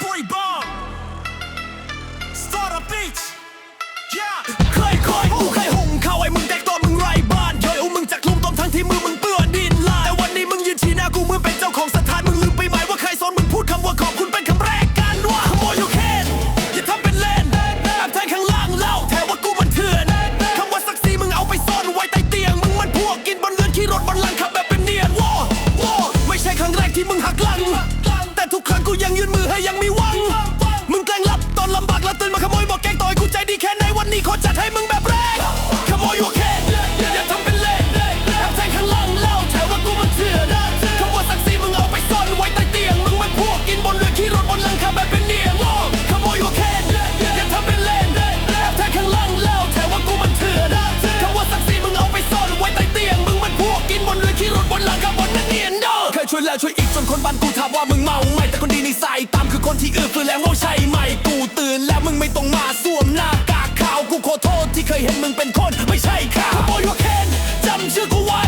Boy, ball! นวันนี้ขอจัดให้มึงแบบแรกขโมยหัวแค่อย่าทำเป็นเล่นแอบแทงข้างล่างเล่าแถวว่ากูมันเถื่อนคำว่าศักดิ์ศรีมึงเอาไปซ่อนไว้ใต้เตียง มึงมันพวกกินบนเรือขี่รถบนหลังคาแบบเป็นเนียงขโมยหัวแค่อย่าทำเป็นเล่นแอบแทงข้างล่างเล่าแถวว่ากูมันเถื่อนคำว่าศักดิ์ศรีมึงเอาไปซ่อนไว้ใต้เตียง มึงมันพวกกินบนเรือขี่รถบนหลังคาบนนั้นเนียนเด้อเคยช่วยแล้วช่วยอีกจนคนบ้านกูถามว่ามึงเมาไหมแต่คนดีในสายตามคือคนที่อื้อฟื้นแล้วโง่ใช่ไหมกูตื่นแล้วมึงไม่ต้องมาสวมหน้ากาก ข่าวกูขอโทษที่เคยเห็นมึงเป็นคน ไม่ใช่ข้าขโมยหัวเคนจำชื่อกูไว้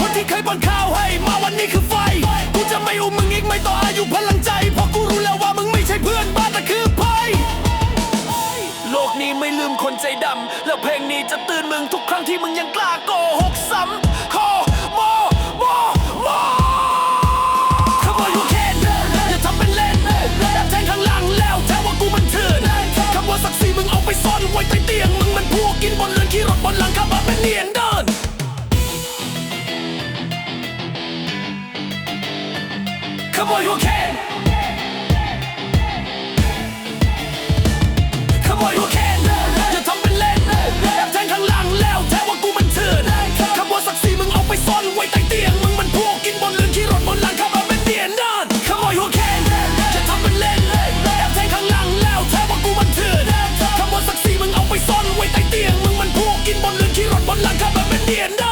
คนที่เคยป้อนข้าวให้มาวันนี้คือไฟ กูจะไม่อุ้มมึงอีกไม่ต่ออายุพลังใจ เพราะกูรู้แล้วว่ามึงไม่ใช่เพื่อนบ้านแต่คือภัยโลกนี้ไม่ลืมคนใจดำแล้วเพลงนี้จะเตือนมึงทุกครั้งที่มึงยังกล้าโกหก ขโมยหัวแคนนอย่าทำเป็นเล่นแอบแทงข้างหลังแล้วแท้ว่ากูมันเถื่อนขโมยศักดิ์ศรีมึงเอาไปซ่อนไว้ใต้เตียง มึงมันพวกกินบนเรืนขี้รถบนหลังขับมาเป็นเดียนนอนขโมยหัวแคนอย่าทำเป็นเล่นแอบแทงข้างหลังแล้วแท้ว่ากูมันเถื่อนขโมยศักดิ์ศรีมึงเอาไปซ่อนไว้ใต้เตียง มึงมันพวกกินบนเรืนขี้รถบนหลังขับมาเป็นเดียนนอน